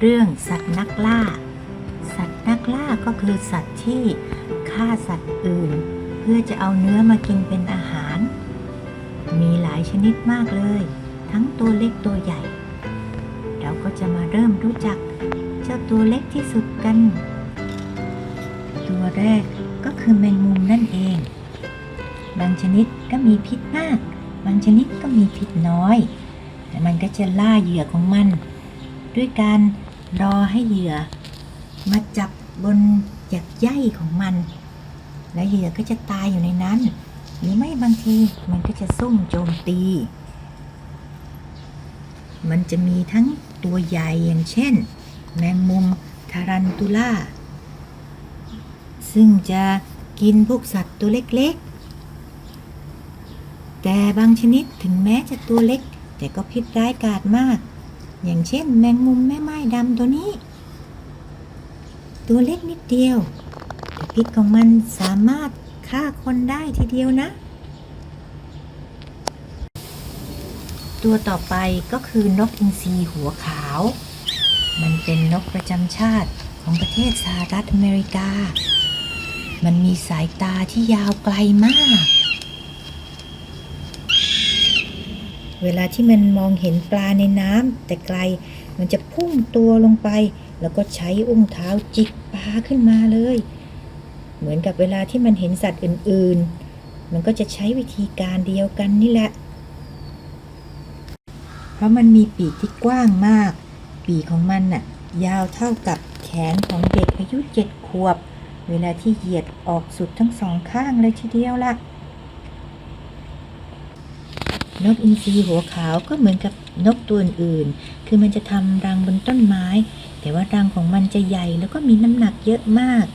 เรื่องสัตว์นักล่า สัตว์นักล่าก็คือสัตว์ที่ฆ่าสัตว์อื่น เพื่อจะเอาเนื้อมากินเป็นอาหาร มีหลายชนิดมากเลย ทั้งตัวเล็กตัวใหญ่ เราก็จะมาเริ่มรู้จักเจ้าตัวเล็กที่สุดกัน ตัวแรกก็คือแมงมุมนั่นเอง บางชนิดก็มีพิษมาก บางชนิดก็มีพิษน้อย แต่มันก็จะล่าเหยื่อของมัน ด้วยการ รอให้เหยื่อ มาจับบนหยักใยของมัน และเหยื่อก็จะตายอยู่ในนั้น หรือไม่บางทีมันก็จะซุ่มโจมตี มันจะมีทั้งตัวใหญ่อย่างเช่น แมงมุมทารันตุล่า ซึ่งจะกินพวกสัตว์ตัวเล็กๆ แต่บางชนิดถึงแม้จะตัวเล็ก แต่ก็พิษร้ายกาจมาก อย่างเช่น แมงมุมแม่ไม้ดำตัวนี้ ตัวเล็กนิดเดียวแต่พิษของมันสามารถฆ่าคนได้ทีเดียวนะ ตัวต่อไปก็คือนกอินทรีหัวขาว มันเป็นนกประจำชาติของประเทศสหรัฐอเมริกา มันมีสายตาที่ยาวไกลมาก เวลาที่มันมองเห็นปลาในน้ำแต่ไกล มันจะพุ่งตัวลงไป แล้วก็ใช้อุ้งเท้าจิกปลาขึ้นมาเลย เหมือนกับเวลาที่มันเห็นสัตว์อื่นๆ มันก็จะใช้วิธีการเดียวกันนี่แหละ เพราะมันมีปีกที่กว้างมาก ปีกของมันน่ะยาวเท่ากับแขนของเด็กอายุเจ็ดขวบ เวลาที่เหยียดออกสุดทั้งสองข้างเลยทีเดียวล่ะ นกอินทรีหัวขาวก็เหมือนกับนกตัวอื่น คือมันจะทำรังบนต้นไม้ แต่ว่ารังของมันจะใหญ่แล้วก็มีน้ำหนักเยอะมาก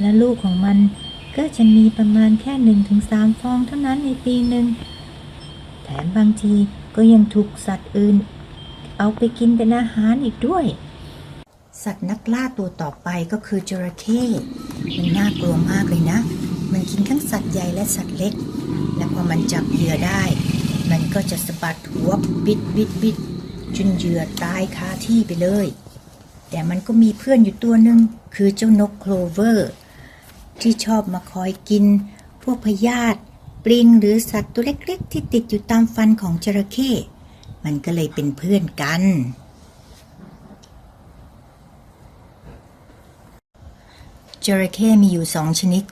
และลูกของมันก็จะมีประมาณแค่หนึ่งถึงสามฟองเท่านั้นในปีหนึ่ง แถมบางทีก็ยังถูกสัตว์อื่น เอาไปกินเป็นอาหารอีกด้วย สัตว์นักล่าตัวต่อไปก็คือจระเข้มันน่ากลัวมากเลยนะ มันกินทั้งสัตว์ใหญ่และสัตว์เล็ก และพอมันจับเหยื่อได้ มันก็จะสะบัดหัวบิดบิดบิดจนเหยื่อตายคาที่ไปเลย แต่มันก็มีเพื่อนอยู่ตัวหนึ่งคือเจ้านกโคลเวอร์ ที่ชอบมาคอยกิน พวกพยาธิปลิงหรือสัตว์ตัวเล็กๆ ที่ติดอยู่ตามฟันของจระเข้มันก็เลยเป็นเพื่อนกัน จระเข้มีอยู่สองชนิด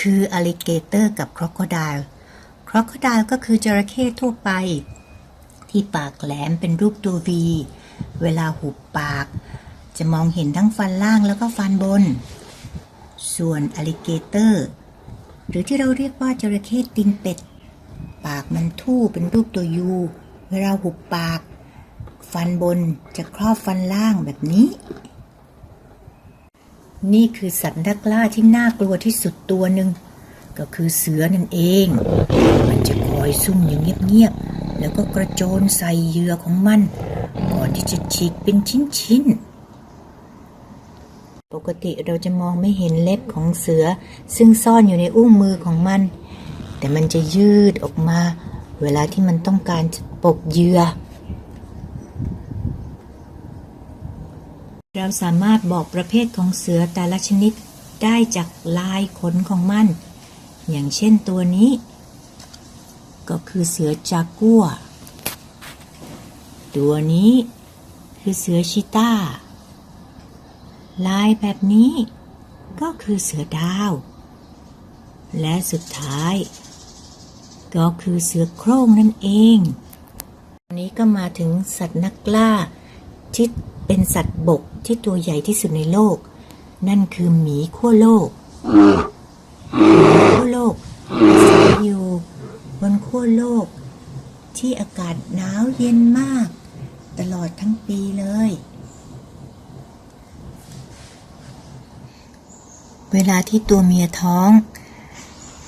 คืออลิเกเตอร์กับคร o โคไดล คร o โคไดลก็คือจระเข้ทั่วไป ที่ปากแหลมเป็นรูปตัววี เวลาหุบปาก จะมองเห็นทั้งฟันล่างแล้วก็ฟันบน ส่วนอ l ลิเกเตอร์ หรือที่เราเรียกว่าจระเข้ตีนเป็ด ปากมันทู่เป็นรูปตัวยู เวลาหุบปาก ฟันบนจะครอบฟันล่างแบบนี้ นี่คือสัตว์นักล่าที่น่ากลัวที่สุดตัวหนึ่ง ก็คือเสือนั่นเอง มันจะคอยซุ่มอยู่เงียบๆ แล้วก็กระโจนใส่เหยื่อของมัน ก่อนที่จะฉีกเป็นชิ้นๆ ปกติเราจะมองไม่เห็นเล็บของเสือ ซึ่งซ่อนอยู่ในอุ้งมือของมัน แต่มันจะยืดออกมา เวลาที่มันต้องการจะปกเหยื่อเราสามารถบอกประเภทของเสือแต่ละชนิดได้จากลายขนของมัน อย่างเช่นตัวนี้ ก็คือเสือจากัว ตัวนี้คือเสือชิต้า ลายแบบนี้ก็คือเสือดาว และสุดท้าย ก็คือเสือโคร่งนั่นเองวันนี้ก็มาถึงสัตว์นักล่าที่เป็นสัตว์บกที่ตัวใหญ่ที่สุดในโลก นั่นคือหมีขั้วโลก ขั้วโลกอาศัยอยู่บนขั้วโลก ที่อากาศหนาวเย็นมาก ตลอดทั้งปีเลย เวลาที่ตัวเมียท้อง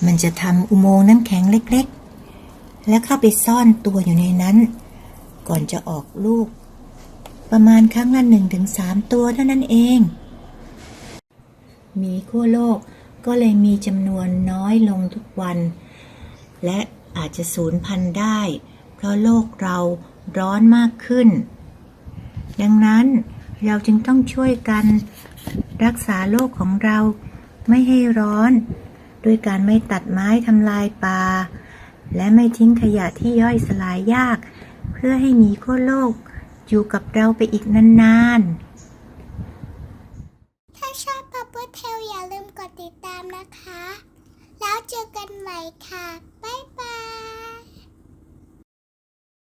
มันจะทำอุโมงค์น้ำแข็งเล็กๆ แล้วเข้าไปซ่อนตัวอยู่ในนั้น ก่อนจะออกลูก ประมาณครั้งละหนึ่งถึงสามตัวเท่านั้นเอง มีขั้วโลก ก็เลยมีจำนวนน้อยลงทุกวัน และอาจจะสูญพันธุ์ได้ เพราะโลกเราร้อนมากขึ้น ดังนั้นเราจึงต้องช่วยกันรักษาโลกของเราไม่ให้ร้อนโดยการไม่ตัดไม้ทำลายป่า และไม่ทิ้งขยะที่ย่อยสลายยาก เพื่อให้มีขั้วโลกอยู่กับเราไปอีกนานๆ พูดเทลอย่าลืมกดติดตามนะคะ แล้วเจอกันใหม่ค่ะ บ๊ายบาย